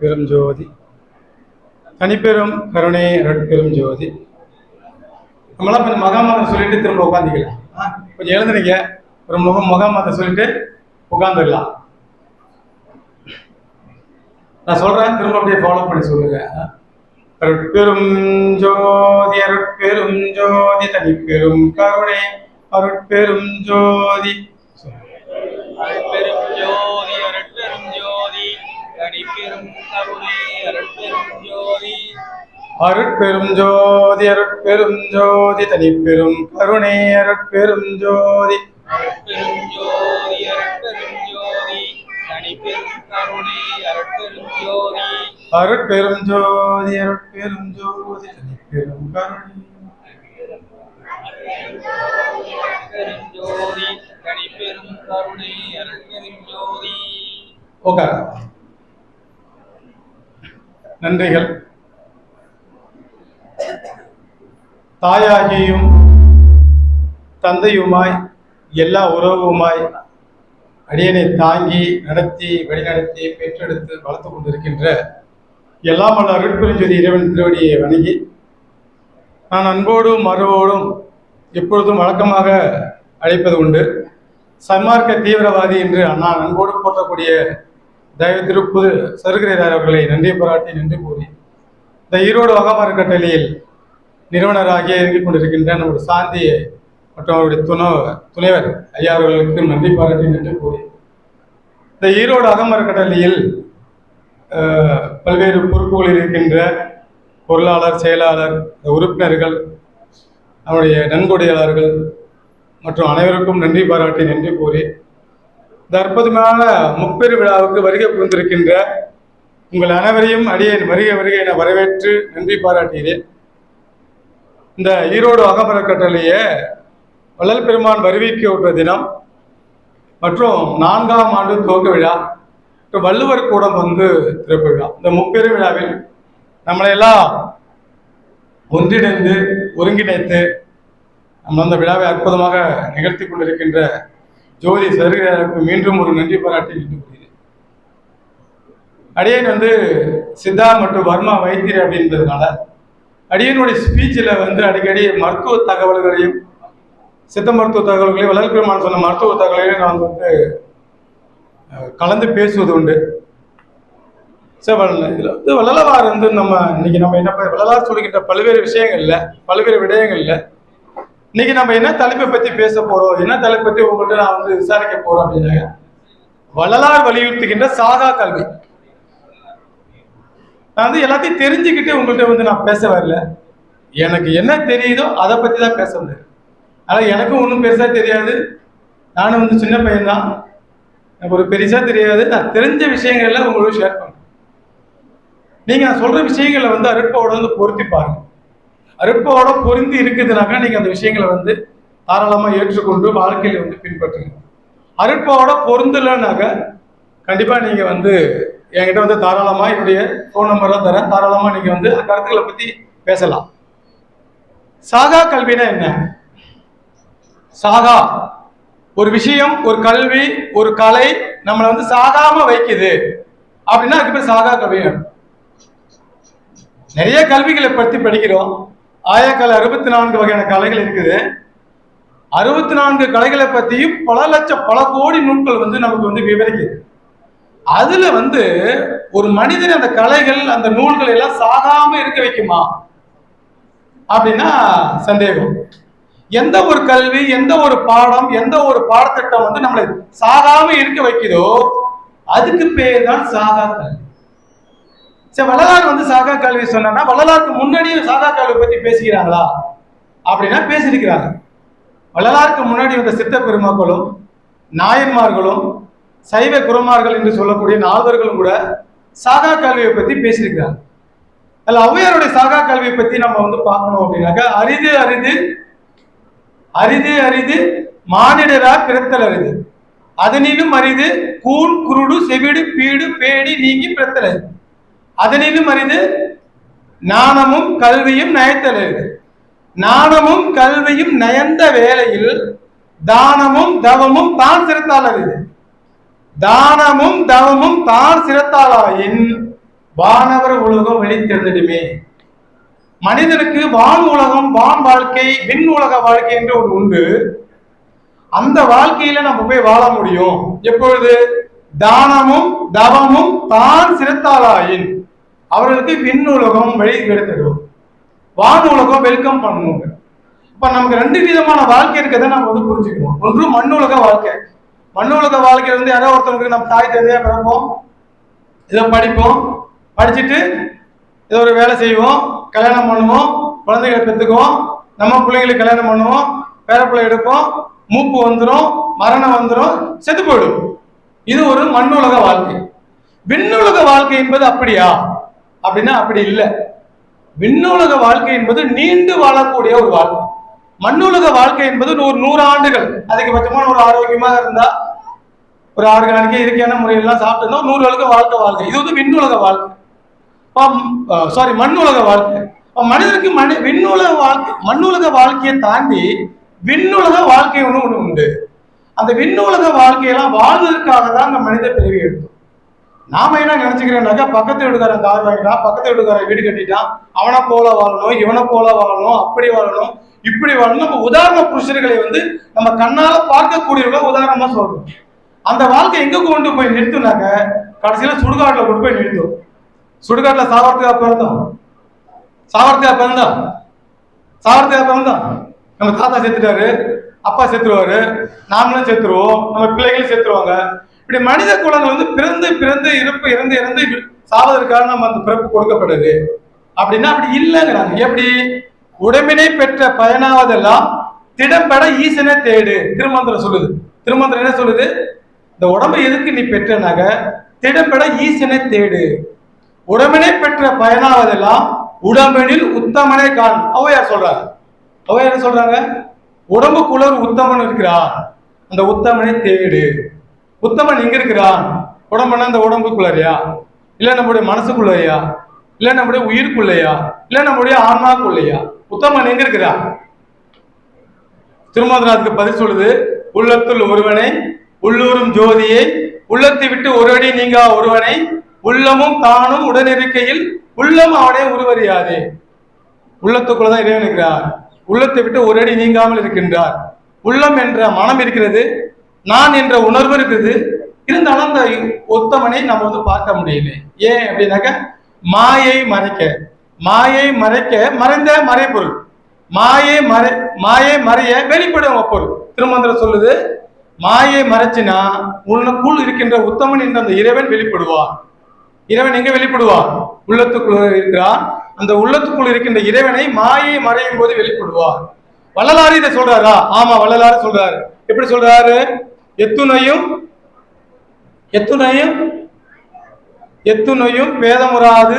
பெரும் ஜோதி. தனிப்பெரும் கருணை அருட்பெரும் ஜோதி. நம்மளாம் கொஞ்சம் மகாமதம் சொல்லிட்டு திரும்ப உட்காந்துக்கலாம் ஆ, கொஞ்சம் எழுந்துனீங்க ஒரு முகம் மகாமாதம் சொல்லிட்டு உட்காந்துடலாம் நான் சொல்றேன் திரும்ப அப்படியே ஃபாலோ பண்ணி சொல்லுங்க. ஆ. அருட்பெரும் ஜோதி அருட்பெரும் ஜோதி தனிப்பெரும் கருணை அருட்பெரும் ஜோதி. அருட்பெரும் ஜோதி அருட்பெரும் ஜோதி தனிப்பெரும் கருணை அருட்பெரும் ஜோதி. அருட்பெரும் ஜோதி அருட்பெரும் ஜோதி தனிப்பெரும் கருணை ஜோதி. தனிப்பெரும் கருணை. அருட்பெரும் ஜோதி நன்றிகள். தாயாகியும் தந்தையுமாய் எல்லா உறவுமாய் அடியனை தாங்கி நடத்தி வழிநடத்தி பெற்றெடுத்து வளர்த்து கொண்டிருக்கின்ற எல்லாம் வல்ல அருட்பெருஞ்சொதி இறைவன் திருவடியை வணங்கி நான் அன்போடும் மறுவோடும் எப்பொழுதும் வழக்கமாக அழைப்பது உண்டு. சன்மார்க்க தீவிரவாதி என்று நான் அன்போடு போற்றக்கூடிய தயவு திருப்பு சருகிரைதார் அவர்களை நன்றி பாராட்டி நன்றி கூறி இந்த ஈரோடு வகாமர கட்டளையில் நிறுவனராகிய இயங்கிக் கொண்டிருக்கின்ற நம்முடைய சாந்தி மற்றும் அவருடைய துணை துணைவர் ஐயா அவர்களுக்கு நன்றி பாராட்டின் என்று கூறி. இந்த ஈரோடு அகமர கட்டளையில் பல்வேறு பொறுப்புகளில் இருக்கின்ற பொருளாளர் செயலாளர் உறுப்பினர்கள் நம்முடைய நன்கொடையாளர்கள் மற்றும் அனைவருக்கும் நன்றி பாராட்டின் என்று கூறி. இந்த அற்புதமான முப்பெரு விழாவுக்கு வருகை புரிந்திருக்கின்ற உங்கள் அனைவரையும் அடியேன் வருகை வருகை என வரவேற்று நன்றி பாராட்டுகிறேன். இந்த ஈரோடு அகமர கட்டளையை வள்ளல் பெருமான் வருவிக்க விட்ட தினம் மற்றும் நான்காம் ஆண்டு துவக்க விழா மற்றும் வள்ளுவர் கூடம் வந்து திறப்பு விழா. இந்த முப்பெரு விழாவில் நம்மளையெல்லாம் ஒன்றிணைந்து ஒருங்கிணைத்து நம்ம அந்த விழாவை அற்புதமாக நிகழ்த்தி கொண்டிருக்கின்ற ஜோதி சருகிறாருக்கு மீண்டும் ஒரு நன்றி பாராட்டி அடியன் வந்து சித்தா மற்றும் வர்மா வைத்தியர் அப்படின்றதுனால அடியனுடைய ஸ்பீச்சில் வந்து அடிக்கடி மருத்துவ தகவல்களையும் சித்த மருத்துவ தகவல்களையும் வளர் பெருமான் சொன்ன மருத்துவ தகவல்களையும் நான் வந்து கலந்து பேசுவது உண்டு. சார் இதில் வந்து வள்ளலார் வந்து நம்ம இன்னைக்கு நம்ம என்ன வள்ளலார் சொல்லுகின்ற பல்வேறு விஷயங்கள்ல பல்வேறு விடயங்கள்ல இன்னைக்கு நம்ம என்ன தலைப்பை பற்றி பேச போகிறோம் என்ன தலைப்பை பற்றி உங்கள்கிட்ட நான் வந்து விசாரிக்க போகிறோம் அப்படின்னாங்க வள்ளலார் வலியுறுத்துகின்ற சாதா கல்வி. நான் வந்து எல்லாத்தையும் தெரிஞ்சுக்கிட்டு உங்கள்கிட்ட வந்து நான் பேச வரல. எனக்கு என்ன தெரியுதோ அதை பற்றி தான் பேச வந்தேன். ஆனா எனக்கும் ஒன்றும் பெருசாக தெரியாது. நானும் வந்து சின்ன பையன்தான். எனக்கு ஒரு பெருசாக தெரியாது. நான் தெரிஞ்ச விஷயங்கள்லாம் உங்களுக்கு ஷேர் பண்ணுறேன் நீங்கள் நான் சொல்கிற விஷயங்களை வந்து அருட்பாவோட வந்து பொருத்தி பாருங்கள் அருட்பாவோட பொருந்தி இருக்குதுனாக்கா நீங்கள் அந்த விஷயங்களை வந்து தாராளமாக ஏற்றுக்கொண்டு வாழ்க்கையில வந்து பின்பற்றுங்க. அருட்பாவோட பொருந்தலைனாக்க கண்டிப்பாக நீங்கள் வந்து என்கிட்ட வந்து தாராளமாக என்னுடைய ஃபோன் நம்பர்லாம் தரேன். தாராளமாக நீங்கள் வந்து அந்த கருத்துக்களை பற்றி பேசலாம். சாகா கல்வினா என்ன? சாகா. ஒரு விஷயம் ஒரு கல்வி ஒரு கலை நம்மளை வந்து சாகாம வைக்குது. அப்படின்னா அதுக்கு பேர் சாகா கல்வி நிறைய கல்விகளை பற்றி படிக்கிறோம். ஆயக்கால அறுபத்தி நான்கு வகையான கலைகள் இருக்குது. அறுபத்தி நான்கு கலைகளை பற்றியும் பல லட்சம் பல கோடி நூல்கள் வந்து நமக்கு வந்து விவரிக்குது. அதுல வந்து ஒரு மனிதன் அந்த கலைகள் அந்த நூல்கள் எல்லாம் சாகாம இருக்க வைக்குமா? அப்படின்னா சந்தேகம். எந்த ஒரு கல்வி எந்த ஒரு பாடம் எந்த ஒரு பாடத்திட்டம் வந்து நம்மளை சாகாம இருக்க வைக்குதோ அதுக்கு பேர் தான் சாகா கல்வி. சரி வள்ளலார் வந்து சாகா கல்வி சொன்னா வள்ளலாருக்கு முன்னாடியே சாகா கல்வி பத்தி பேசுகிறாங்களா அப்படின்னா பேசியிருக்கிறாங்க. வள்ளலாருக்கு முன்னாடி வந்த சித்த பெருமக்களும் நாயன்மார்களும் சைவ குருமார்கள் என்று சொல்லக்கூடிய நால்வர்களும் கூட சாகா கல்வியை பற்றி பேசியிருக்கிறாங்க. அதில் ஔவையாருடைய சாகா கல்வியை பற்றி நம்ம வந்து பார்க்கணும் அப்படின்னாக்கா அரிது அரிது அரிது அரிது மானிடரா பிறத்தல் அரிது. அதனிலும் அரிது கூன் குருடு செவிடு பீடு பேடி நீங்கி பிறத்தல் அரிது. அதனிலும் அரிது நாணமும் கல்வியும் நயத்தல் அரிது. நாணமும் கல்வியும் நயந்த வேளையில் தானமும் தவமும் தான் சிறத்தால் அரிது. தானமும் தவமும் தான் சிறத்தாளாயின் வானவர் உலகம் வெளித்திருந்திடுமே மனிதனுக்கு வான் உலகம் வான் வாழ்க்கை விண் உலக வாழ்க்கை என்று ஒரு உண்டு. அந்த வாழ்க்கையில நம்ம போய் வாழ முடியும். எப்பொழுது? தானமும் தவமும் தான் சிறுத்தாளாயின் அவர்களுக்கு விண்ணுலகம் வழி கிடைத்திடும். வான் உலகம் வெல்கம் பண்ணுங்க இப்ப நமக்கு ரெண்டு விதமான வாழ்க்கை இருக்கிறத நம்ம வந்து புரிஞ்சுக்கணும். ஒன்று மண்ணுலக வாழ்க்கை. மண்ணுலக வாழ்க்கையில இருந்து யாரோ ஒருத்தவங்களுக்கு நம்ம தாய் தந்தையா பிறப்போம்? இதை படிப்போம். படிச்சுட்டு ஏதோ ஒரு வேலை செய்வோம். கல்யாணம் பண்ணுவோம். குழந்தைகளை பெற்றுக்குவோம். நம்ம பிள்ளைங்களுக்கு கல்யாணம் பண்ணுவோம். பேரப்பிள்ளை எடுப்போம். மூப்பு வந்துடும் மரணம் வந்துடும் செத்து போயிடும். இது ஒரு மண்ணுலக வாழ்க்கை. விண்ணுலக வாழ்க்கை என்பது அப்படியா? அப்படின்னா அப்படி இல்லை. விண்ணுலக வாழ்க்கை என்பது நீண்டு வாழக்கூடிய ஒரு வாழ்க்கை. மண்ணுலக வாழ்க்கை என்பது ஒரு நூறு ஆண்டுகள் அதிகபட்சமான ஒரு ஆரோக்கியமாக இருந்தா ஒரு ஆர்கானிக்க இயற்கையான முறையெல்லாம் சாப்பிட்டு நூறு உலக வாழ்க்கை வாழ்க்கை. இது வந்து விண்ணுலக வாழ்க்கை. சாரி மண்ணுலக வாழ்க்கை. இப்போ மனிதனுக்கு மனி விண்ணுலக வாழ்க்கை மண்ணுலக வாழ்க்கையை தாண்டி விண்ணுலக வாழ்க்கை ஒன்று ஒன்று உண்டு. அந்த விண்ணுலக வாழ்க்கையெல்லாம் வாழ்வதற்காக தான் அந்த மனித பிறவி எடுத்தோம். நாம என்ன நினைச்சுக்கிறேன்னாக்கா பக்கத்து வீடுக்காரன் கார் வாங்கிட்டான் பக்கத்து வீடுக்காரன் வீடு கட்டிட்டான். அவனை போல வாழணும் இவனை போல வாழணும் அப்படி வாழணும் இப்படி வாழணும். நம்ம உதாரண புருஷர்களை வந்து நம்ம கண்ணால பார்க்கக்கூடியவங்க உதாரணமா சொல்றோம். அந்த வாழ்க்கை எங்க கொண்டு போய் நிறுத்தினாங்க? கடைசியில சுடுகாட்டில் கொண்டு போய் நிறுத்தும். சுடுகாட்டில் சாவர்த்தியா பிறந்தோம். சாவர்த்தியா பிறந்தோம். சாவர்த்தியா பிறந்தோம். நம்ம தாத்தா செத்துட்டாரு அப்பா செத்துருவாரு நாமளும் செத்துருவோம் நம்ம பிள்ளைகளும் செத்துருவாங்க. இப்படி மனித குலங்கள் வந்து பிறந்து பிறந்து இறப்பு இறந்து இறந்து சாவதற்காக நம்ம அந்த பிறப்பு கொடுக்கப்படுது அப்படின்னா அப்படி இல்லைங்கிறாங்க. எப்படி? உடம்பினை பெற்ற பயனாவதெல்லாம் திடம்பட ஈசனை தேடு. திருமந்திரம் சொல்லுது. திருமந்திரம் என்ன சொல்லுது? இந்த உடம்பு எதுக்கு நீ பெற்றனாக? திடப்பட ஈசனை தேடு. உடம்பினை பெற்ற பயனாவதெல்லாம் உடம்பினில் உத்தமனை காண். ஔவையார் சொல்றாங்க ஔவையார் என்ன சொல்றாங்க? உடம்புக்குள்ள ஒரு உத்தமன் இருக்கிறான். அந்த உத்தமனை தேடு. உத்தமன் எங்க இருக்கிறான். உடம்புனா இந்த உடம்புக்குள்ளறியா இல்ல நம்முடைய மனசுக்குள்ளயா இல்ல நம்முடைய உயிருக்குள்ளயா இல்ல நம்முடைய ஆன்மாக்குள்ளையா உத்தமன் எங்க இருக்கிறான்? திருமாதராஜுக்கு பதில் சொல்லுது உள்ளத்துள் ஒருவனை உள்ளூரும் ஜோதியை உள்ளத்தை விட்டு ஒரு அடி நீங்கா ஒருவனை உள்ளமும் தானும் உடனிருக்கையில் உள்ளம் அவனே உருவறியாதே உள்ளத்துக்குள்ளதான் இறைவன் இருக்கிறார். உள்ளத்தை விட்டு ஒரு அடி நீங்காமல் இருக்கின்றார். உள்ளம் என்ற மனம் இருக்கிறது நான் என்ற உணர்வு இருக்குது. இருந்தாலும் அந்த ஒத்தவனை நம்ம வந்து பார்க்க முடியல. ஏன் அப்படின்னாக்க மாயை மறைக்க மாயை மறைக்க மறைந்த மறைபொருள். மாயை மறை மாயை மறைய வெளிப்படும் பொருள் திருமந்திரம் சொல்லுது மாயை மறைச்சினா உனக்குள் இருக்கின்ற உத்தமன் என்ற அந்த இறைவன் வெளிப்படுவார் இறைவன் எங்க வெளிப்படுவார் உள்ளத்துக்குள் இருக்கிறார் அந்த உள்ளத்துக்குள் இருக்கின்ற இறைவனை மாயை மறையும் போது வெளிப்படுவார் வள்ளலாறு இதை சொல்றாரா? ஆமா வள்ளலாறு சொல்றாரு. எப்படி சொல்றாரு? எத்துணையும் எத்துணையும் எத்துணையும் பேதமுறாது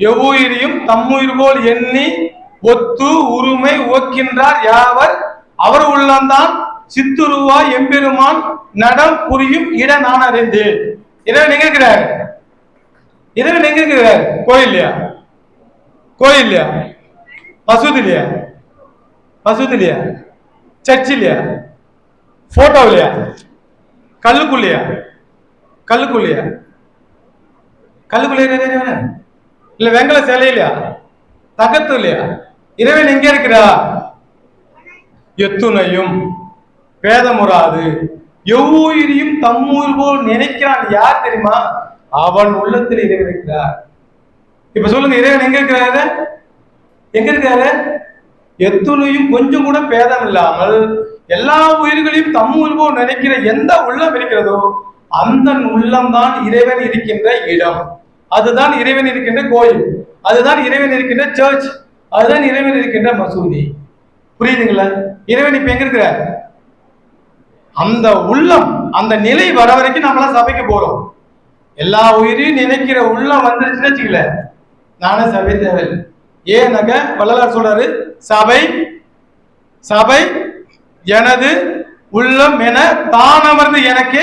எவ்வுயிரியும் தம்முயிர் போல் எண்ணி ஒத்து உரிமை ஓக்கின்றார் யாவர்? அவர் உள்ளம்தான் சித்துருவா எம்பெருமான் நடம் புரியும் இட நான் அறிந்தேன் இறைவன் எங்க இருக்கிறார்? இறைவன் எங்க இருக்கிறார்? கோயில்லையா கோயில்லையா மசூதி இல்லையா? மசூதி இல்லையா? சர்ச் இல்லையா? போட்டோ இல்லையா? கல்லுக்குள்ளையா கல்லுக்குள்ளையா கல்லுக்குள்ளையா இல்ல வெங்கல சிலை இல்லையா? தகத்து இல்லையா? இறைவன் எங்க இருக்கிறா எத்துணையும் பேதமுறாது எவ்வுயிரியும் தம்மூர் போல் நினைக்கிறான் யார் தெரியுமா? அவன் உள்ளத்தில் இறைவன் இருக்கிறார். இப்ப சொல்லுங்க இறைவன் எங்க இருக்கிறாரு எங்க இருக்காரு எத்துணையும் கொஞ்சம் கூட பேதம் இல்லாமல் எல்லா உயிர்களையும் தம்மூர் போல் நினைக்கிற எந்த உள்ளம் இருக்கிறதோ அந்த உள்ளம்தான் இறைவன் இருக்கின்ற இடம். அதுதான் இறைவன் இருக்கின்ற கோயில். அதுதான் இறைவன் இருக்கின்ற சர்ச் அதுதான் இறைவன் இருக்கின்ற மசூதி. புரியுதுங்களா? இறைவன் இப்ப எங்க இருக்கிறார்? அந்த உள்ளம் அந்த நிலை வர வரைக்கும் நம்மளாம் சபைக்கு போறோம். எல்லா உயிரையும் நினைக்கிற உள்ளம் வந்துருச்சுன்னு வச்சுக்கல. நானும் சபை தேவை ஏன்னாக்க வள்ளலார் சொல்றாரு சபை சபை எனது உள்ளம் என தான் அமர்ந்து எனக்கு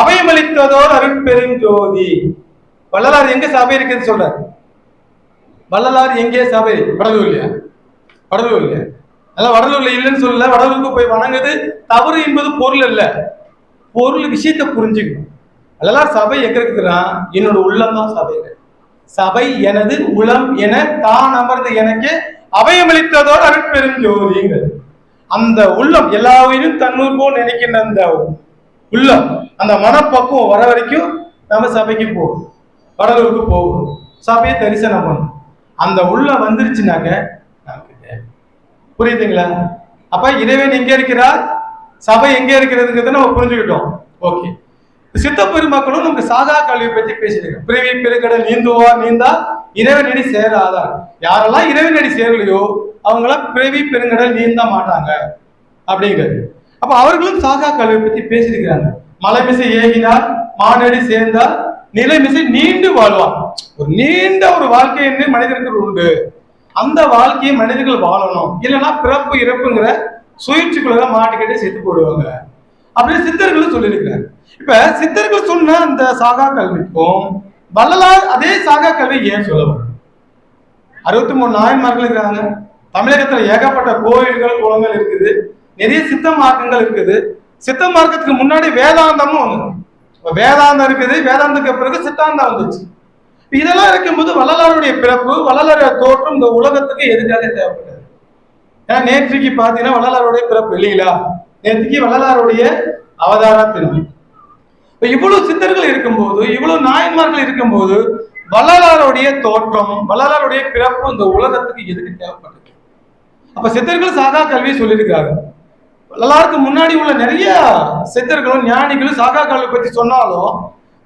அவைமளித்ததோர் அருட்பெருஞ்சோதி வள்ளலார் எங்க சபை இருக்குன்னு சொல்றாரு. வள்ளலார் எங்கே சபை? வடலூர்லையா? வடலூர் இல்லையா அதெல்லாம் வடலூர்ல இல்லைன்னு சொல்லல. வடலூருக்கு போய் வணங்குது. தவறு என்பது பொருள் இல்ல பொருள் விஷயத்தை புரிஞ்சுக்கணும். அதெல்லாம் சபை எங்க என்னோட உள்ளம் தான் சபை. சபை எனது உளம் என தான் அமர்ந்து எனக்கு அபயமளித்ததோடு அருட்பெருஞ்சோதிங்கள் அந்த உள்ளம் எல்லா உயிரும் தன்னூர் போல் நினைக்கின்ற அந்த உள்ளம் அந்த மனப்பக்குவம் வர வரைக்கும் நம்ம சபைக்கு போகும் வடலூருக்கு போகும் சபையை தரிசனம் பண்ணும் அந்த உள்ள வந்துருச்சுனாக்க புரியுதுங்களா? அப்ப இறைவன் எங்க இருக்கிறார்? சபை எங்க இருக்கிறதுங்கிறத நம்ம புரிஞ்சுக்கிட்டோம். ஓகே சித்த பெருமக்களும் நமக்கு சாதா கல்வியை பற்றி பேசியிருக்காங்க. பிறவி பெருக்கடல் நீந்துவார் நீந்தா இறைவனடி சேராதார் யாரெல்லாம் இறைவனடி சேரலையோ அவங்களாம் பிறவி பெருங்கடல் நீந்த மாட்டாங்க. அப்படிங்கிறது. அப்ப அவர்களும் சாகா கல்வியை பத்தி பேசியிருக்கிறாங்க. மலைமிசை ஏகினார் மானடி சேர்ந்தார் நிலைமிசை நீண்டு வாழ்வார். ஒரு நீண்ட ஒரு வாழ்க்கை என்று மனிதர்கள் உண்டு. அந்த வாழ்க்கையை மனிதர்கள் வாழணும். இல்லைன்னா பிறப்பு இறப்புங்கிற சுயற்சிக்குள்ள மாட்டிக்கிட்டே செத்து போடுவாங்க அப்படின்னு சித்தர்களும் சொல்லியிருக்கிறாங்க இப்ப சித்தர்கள் சொன்ன அந்த சாகா கல்விக்கும் வள்ளலார் அதே சாகா கல்வி ஏன் சொல்ல அறுபத்தி மூணு நாயன்மார்கள் இருக்காங்க தமிழகத்துல ஏகப்பட்ட கோயில்கள் குளங்கள் இருக்குது. நிறைய சித்த மார்க்கங்கள் இருக்குது. சித்த மார்க்கத்துக்கு முன்னாடி வேதாந்தமும் வந்து வேதாந்தம் இருக்குது. வேதாந்தத்துக்கு பிறகு சித்தாந்தம் வந்துச்சு. இதெல்லாம் இருக்கும்போது வள்ளலாருடைய பிறப்பு வள்ளலாருடைய தோற்றம் இந்த உலகத்துக்கு எதுக்காக தேவைப்படுது ஏன்னா நேற்றுக்கு பார்த்தீங்கன்னா வள்ளலாருடைய பிறப்பு இல்லைங்களா? நேற்றுக்கு வள்ளலாருடைய அவதார தினம் இப்ப இவ்வளவு சித்தர்கள் இருக்கும்போது இவ்வளவு நாயன்மார்கள் இருக்கும்போது வள்ளலாருடைய தோற்றம் வள்ளலாருடைய பிறப்பு இந்த உலகத்துக்கு எதுக்கு தேவைப்படுது அப்ப சித்தர்கள் சாகா கல்வியை சொல்லியிருக்காங்க. வள்ளலாருக்கு முன்னாடி உள்ள நிறைய சித்தர்களும் ஞானிகளும் சாகா கல்வி பத்தி சொன்னாலும்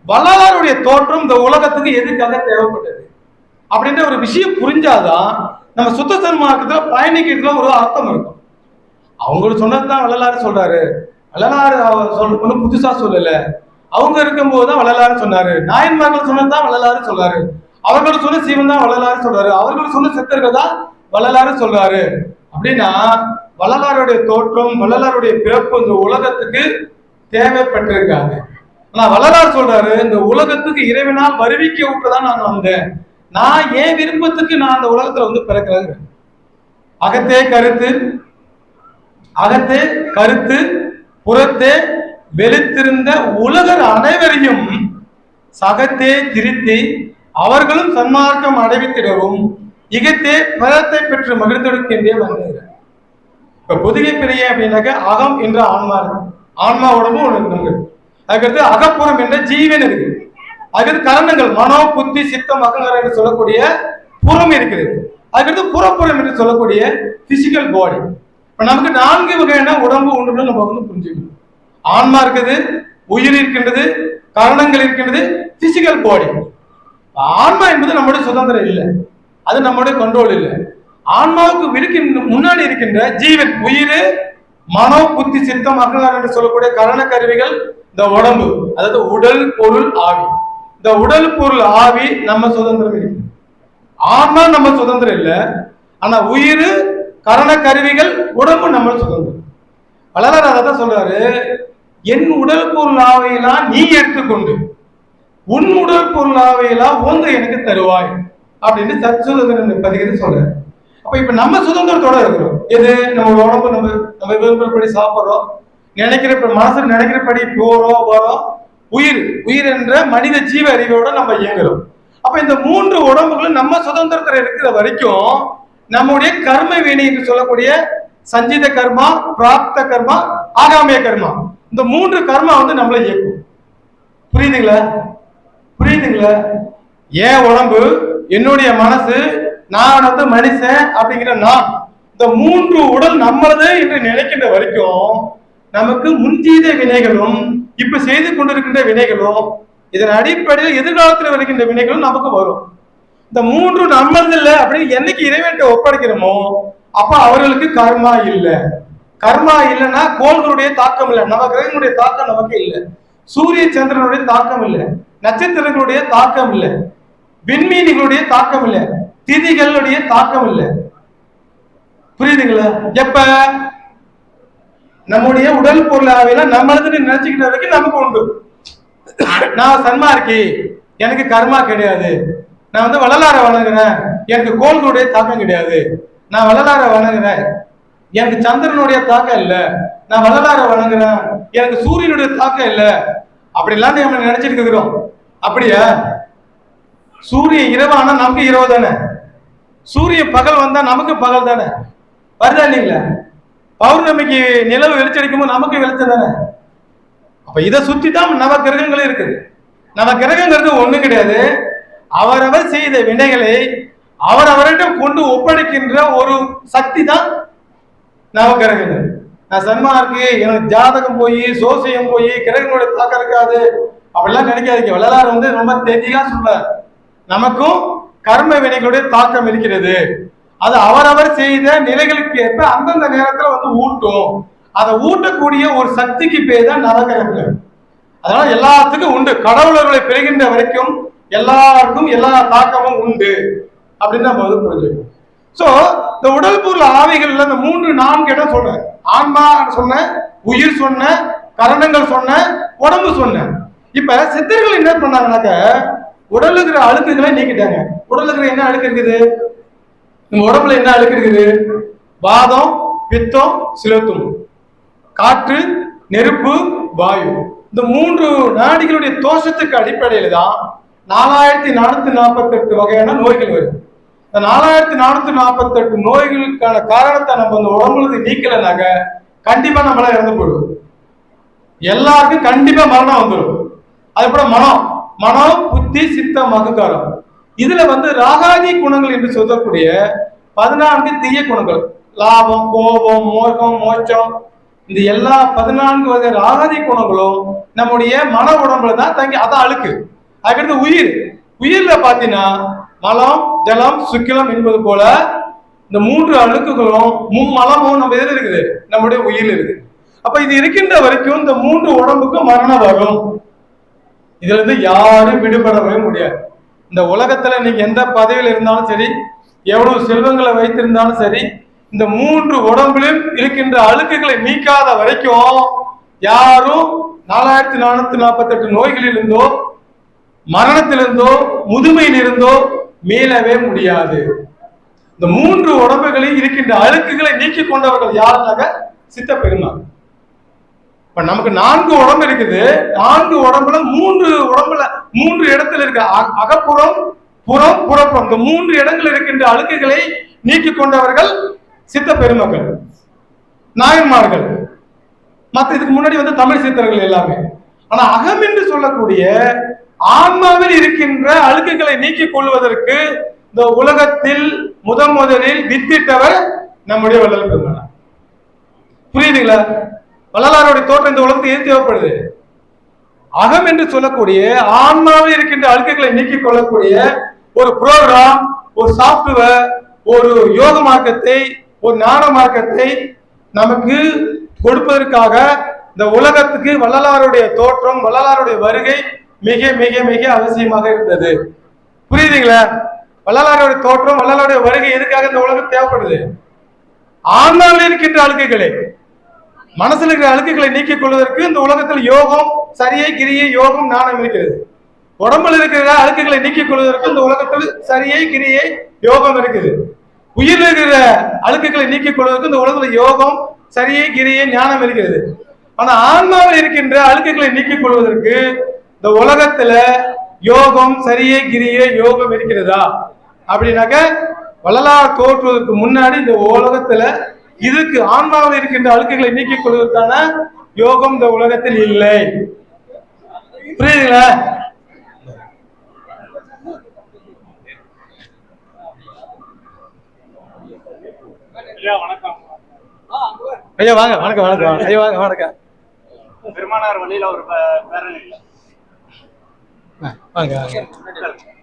வள்ளலாருடைய தோற்றம் இந்த உலகத்துக்கு எதுக்காக தேவைப்பட்டது? அப்படின்ற ஒரு விஷயம் புரிஞ்சாதான் நம்ம சுத்த சன்மார்க்கத்துல பயணிக்கிறதுல ஒரு அர்த்தம் இருக்கும். அவங்களுக்கு சொன்னதுதான் வள்ளலாறு சொல்றாரு. வள்ளலாறு அவர் சொல் ஒன்றும் புதுசா சொல்லல. அவங்க இருக்கும்போது தான் வள்ளலாறு சொன்னாரு. நாயன்மார்கள் சொன்னதுதான் வள்ளலாறு சொல்றாரு. அவர்கள் சொன்ன சீவன் தான் வள்ளலாறு சொல்றாரு. அவர்கள் சொன்ன சித்தர்கள் தான் வள்ளலாறு சொல்றாரு. அப்படின்னா வள்ளலாருடைய தோற்றம் வள்ளலாருடைய பிறப்பு இந்த உலகத்துக்கு தேவைப்பட்டிருக்காங்க ஆனா வள்ளலார் சொல்றாரு இந்த உலகத்துக்கு இறைவனால் வருவிக்க விட்டுதான் நான் வந்தேன். நான் ஏன் விருப்பத்துக்கு நான் அந்த உலகத்துல வந்து பிறக்கிறேங்க அகத்தே கருத்து அகத்தே கருத்து புறத்தே வெளுத்திருந்த உலகர் அனைவரையும் சகத்தே திருத்தி அவர்களும் சன்மார்க்கம் அடைவித்திடவும் இகத்தே பரத்தை பெற்று மகிழ்ந்தெடுக்கின்றே வந்தேன். இப்ப பொதுகை பிரிய அப்படின்னாக்க அகம் என்ற ஆன்மா இருக்கு. ஆன்மா அதுக்கடுத்து அகப்புறம் என்ற ஜீவன் இருக்கு அதுக்கடுத்து கரணங்கள் மனோ புத்தி சித்தம் அகங்காரம் என்று சொல்லக்கூடிய புறம் இருக்கிறது அதுக்கடுத்து புறப்புறம் என்று சொல்லக்கூடிய பிசிக்கல் பாடி இப்ப நமக்கு நான்கு வகையான உடம்பு உண்டுன்னு நம்ம வந்து புரிஞ்சுக்கணும். ஆன்மா இருக்குது உயிர் இருக்கின்றது கரணங்கள் இருக்கின்றது பிசிக்கல் பாடி ஆன்மா என்பது நம்முடைய சுதந்திரம் இல்லை. அது நம்முடைய கண்ட்ரோல் இல்லை. ஆன்மாவுக்கு விடுக்கின்ற முன்னாடி இருக்கின்ற ஜீவன் உயிர் மனோ புத்தி சித்தம் அகங்காரம் என்று சொல்லக்கூடிய கரண கருவிகள் இந்த உடம்பு அதாவது உடல் பொருள் ஆவி. இந்த உடல் பொருள் ஆவி நம்ம சுதந்திரம் இருக்கு ஆன்மா நம்ம சுதந்திரம் இல்லை. ஆனா உயிர் கரண கருவிகள் உடம்பு நம்ம சுதந்திரம். வளரார் அதை தான் சொல்றாரு என் உடல் பொருள் ஆவையெல்லாம் நீ எடுத்துக்கொண்டு உன் உடல் பொருள் ஆவையெல்லாம் ஓந்து எனக்கு தருவாய். அப்படின்னு சச்சுதந்திரன் பதிகிறது சொல்றாரு. அப்ப இப்ப நம்ம சுதந்திரத்தோட இருக்கிறோம். எது? நம்ம உடம்பு நம்ம நம்ம விருப்பப்படி சாப்பிட்றோம். நினைக்கிற மனசு நினைக்கிறபடி போறோம் வரோம் உயிர் உயிர் என்ற மனித ஜீவ அறிவோட நம்ம இயங்குறோம். அப்ப இந்த மூன்று உடம்புகளும் நம்ம சுதந்திரத்துல இருக்கிற வரைக்கும் நம்முடைய கர்ம வினை என்று சொல்லக்கூடிய சஞ்சித கர்மா பிராப்த கர்மா ஆகாமிய கர்மா. இந்த மூன்று கர்மா வந்து நம்மளை இயக்கும். புரியுதுங்களா? புரியுதுங்களா? என் உடம்பு என்னுடைய மனசு நான் வந்து மனுஷன் அப்படிங்கிற நான். இந்த மூன்று உடல் நம்மளது என்று நினைக்கின்ற வரைக்கும் நமக்கு முன்செய்த வினைகளும் இப்ப செய்து கொண்டிருக்கின்ற வினைகளும் இதன் அடிப்படையில் எதிர்காலத்தில் வருகின்ற வினைகளும் நமக்கு வரும். இந்த மூன்று நம்மளது அப்படின்னு என்னைக்கு இறைவன்ட்ட ஒப்படைக்கிறோமோ அப்ப அவர்களுக்கு கர்மா இல்லை. கர்மா இல்லைன்னா கோள்களுடைய தாக்கம் இல்லை. நம்ம கிரகங்களுடைய தாக்கம் நமக்கு இல்லை. சூரிய சந்திரனுடைய தாக்கம் இல்லை. நட்சத்திரங்களுடைய தாக்கம் இல்லை. விண்மீன்களுடைய தாக்கம் இல்லை. திதிகளுடைய தாக்கம் இல்லை. புரியுதுங்களா? எப்ப? நம்முடைய உடல் பொருளாவில நம்மளது நினைச்சுக்கிட்ட வரைக்கும் நமக்கு உண்டு. நான் சன்மார்க்கி எனக்கு கர்மா கிடையாது. நான் வந்து வள்ளலாரை வணங்குறேன் எனக்கு கோள்களுடைய தாக்கம் கிடையாது. நான் வள்ளலாரை வணங்குறேன். எனக்கு சந்திரனுடைய தாக்கம் இல்லை. நான் வள்ளலாரை வணங்குறேன் எனக்கு சூரியனுடைய தாக்கம் இல்லை. அப்படிலாம் நம்ம நினைச்சிட்டு இருக்கிறோம். அப்படியா? சூரியன் இரவானா நமக்கு இரவு தானே? சூரியன் பகல் வந்தா நமக்கு பகல் தானே? வருதா இல்லைங்களா? பௌர்ணமிக்கு நிலவு வெளிச்சடிக்கும் போது நமக்கு வெளிச்சம் தானே? அப்ப இதை சுத்தி தான் நவ கிரகங்களும் இருக்குது. நவ கிரகங்கிறது ஒண்ணு கிடையாது. அவரவர் செய்த வினைகளை அவரவரிடம் கொண்டு ஒப்படைக்கின்ற ஒரு சக்தி தான் நவகிரகங்கள் நான் சன்மார்க்கு எனக்கு ஜாதகம் போய் சோசியம் போய் கிரகங்களோட தாக்கம் இருக்காது. அப்படிலாம் நினைக்காதீங்க. வள்ளலார் வந்து ரொம்ப தெளிவா சொல்றார். நமக்கும் கர்ம வினைகளுடைய தாக்கம் இருக்கிறது. அது அவரவர் செய்த நிலைகளுக்கு ஏற்ப அந்தந்த நேரத்துல வந்து ஊட்டும். அதை ஊட்டக்கூடிய ஒரு சக்திக்கு பேர் தான் நவகிரகங்கள் அதனால எல்லாத்துக்கும் உண்டு. கடவுளர்களை பெறுகின்ற வரைக்கும் எல்லாருக்கும் எல்லா தாக்கமும் உண்டு. அப்படின்னு நம்ம வந்து புரிஞ்சுக்கணும். ஸோ இந்த உடல் பொருள் ஆவிகள்ல இந்த மூன்று நான்கு இடம் சொல்றேன் ஆன்மா சொன்னேன் உயிர் சொன்னேன் கரணங்கள் சொன்னேன் உடம்பு சொன்னேன் இப்ப சித்தர்கள் என்ன பண்ணாங்கன்னாக்க உடல்ல அழுக்குகளை நீக்கிட்டாங்க. உடல்ல என்ன அழுக்கு இருக்குது? நம்ம உடம்புல என்ன அழுக்கு இருக்குது வாதம் பித்தம் சிலத்தும். காற்று நெருப்பு வாயு. இந்த மூன்று நாடிகளுடைய தோஷத்துக்கு அடிப்படையில் தான் நாலாயிரத்தி நானூத்தி நாற்பத்தி எட்டு வகையான நோய்கள் வருது. இந்த நாலாயிரத்தி நானூத்தி நாற்பத்தி எட்டு நோய்களுக்கான காரணத்தை நம்ம அந்த உடம்புல நீக்கலைனாக்க கண்டிப்பா நம்மளால இறந்து போயிடுவோம். எல்லாருக்கும் கண்டிப்பா மரணம் வந்துடும் அது போல மனம். மனம் புத்தி சித்தம் அகங்காரம். இதுல வந்து ராகாதி குணங்கள் என்று சொல்லக்கூடிய பதினான்கு தீய குணங்கள். லாபம் கோபம் மோகம் மோச்சம் இந்த எல்லா பதினான்கு வகை ராகாதி குணங்களும் நம்முடைய மன உடம்புல தான் தங்கி அதான் அழுக்கு. அதுக்கடுத்து உயிர். உயிர்ல பாத்தீங்கன்னா மலம் ஜலம் சுக்கிலம் என்பது போல இந்த மூன்று அழுக்குகளும் மும்மலமும் நம்ம எதில் இருக்குது? நம்முடைய உயிர் இருக்குது. அப்ப இது இருக்கின்ற வரைக்கும் இந்த மூன்று உடம்புக்கு மரணம் வரும். இதுல இருந்து யாரும் விடுபடவே முடியாது. இந்த உலகத்துல நீங்க எந்த பதவியில இருந்தாலும் சரி எவ்வளவு செல்வங்களை வைத்திருந்தாலும் சரி இந்த மூன்று உடம்பிலும் இருக்கின்ற அழுக்குகளை நீக்காத வரைக்கும் யாரும் நாலாயிரத்தி நானூத்தி நாற்பத்தி எட்டு நோய்களிலிருந்தோ மரணத்திலிருந்தோ முதுமையிலிருந்தோ மீளவே முடியாது. இந்த மூன்று உடம்புகளில் இருக்கின்ற அழுக்குகளை நீக்கி கொண்டவர்கள் யாருனாக? சித்த பெருமாள் இப்ப நமக்கு நான்கு உடம்பு இருக்குது. நான்கு உடம்புல மூன்று உடம்புல மூன்று இடத்துல இருக்கு. அகப்புறம் புறம் புறப்புறம். இந்த மூன்று இடங்கள் இருக்கின்ற அழுக்குகளை நீக்கி கொண்டவர்கள் சித்த பெருமக்கள் நாயன்மார்கள். மத்த இதுக்கு முன்னாடி வந்து தமிழ் சித்தர்கள் எல்லாமே. ஆனா அகம் என்று சொல்லக்கூடிய ஆன்மாவில் இருக்கின்ற அழுக்குகளை நீக்கிக் கொள்வதற்கு இந்த உலகத்தில் முதன் முதலில் வித்திட்டவர் நம்முடைய வள்ளல் பெருமானார். புரியுதுங்களா? வள்ளலாருடைய தோற்றம் இந்த உலகத்துக்கு ஏன் தேவைப்படுது அகம் என்று சொல்லக்கூடிய ஆன்மாவில் இருக்கின்ற அழுக்குகளை நீக்கிக் கொள்ளக்கூடிய ஒரு ப்ரோக்ராம் ஒரு சாப்ட்வேர் ஒரு யோக மார்க்கத்தை ஒரு ஞான மார்க்கத்தை நமக்கு கொடுப்பதற்காக இந்த உலகத்துக்கு வள்ளலாருடைய தோற்றம் வள்ளலாருடைய வருகை மிக மிக மிக அவசியமாக இருந்தது. புரியுதுங்களா? வள்ளலாருடைய தோற்றம் வள்ளலாருடைய வருகை எதுக்காக இந்த உலகம் தேவைப்படுது? ஆன்மாவில் இருக்கின்ற அழுக்குகளை மனசில் இருக்கிற அழுக்குகளை நீக்கிக் கொள்வதற்கு இந்த உலகத்தில் யோகம் சரியை கிரியை யோகம் ஞானம் இருக்கிறது. உடம்புல இருக்கிற அழுக்குகளை நீக்கிக் கொள்வதற்கு இந்த உலகத்தில் சரியை கிரியை யோகம் இருக்குது. உயிர் இருக்கிற அழுக்குகளை நீக்கிக் கொள்வதற்கு இந்த உலகத்தில் யோகம் சரியை கிரியை ஞானம் இருக்கிறது. ஆனா ஆன்மாவில் இருக்கின்ற அழுக்குகளை நீக்கிக் கொள்வதற்கு இந்த உலகத்துல யோகம் சரியை கிரியை யோகம் இருக்கிறதா? அப்படின்னாக்க வள்ளலார் தோற்றுவதற்கு முன்னாடி இந்த உலகத்துல இதுக்கு ஆன்மாவில் இருக்கின்ற அழுக்குகளை நீக்கிக் கொள்வதற்கான யோகம் இந்த உலகத்தில் இல்லை. புரியுதுங்களா? ஐயா வாங்க வணக்கம் வணக்கம். ஐயா வாங்க வணக்கம். பெருமானார் வழியில ஒரு பேரணி வாங்க வாங்க.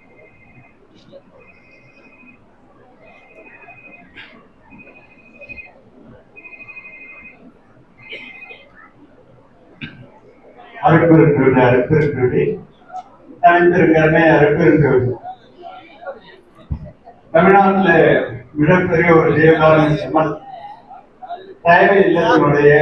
அருப்பெருந்தொழி அருப்பெருந்தொழி தனித்திருக்கிறமே அருப்பெருந்தொழி தமிழ்நாட்டில் மிகப்பெரிய ஒரு ஜீவகாரணி சம்மல் தேவை இல்லத்தினுடைய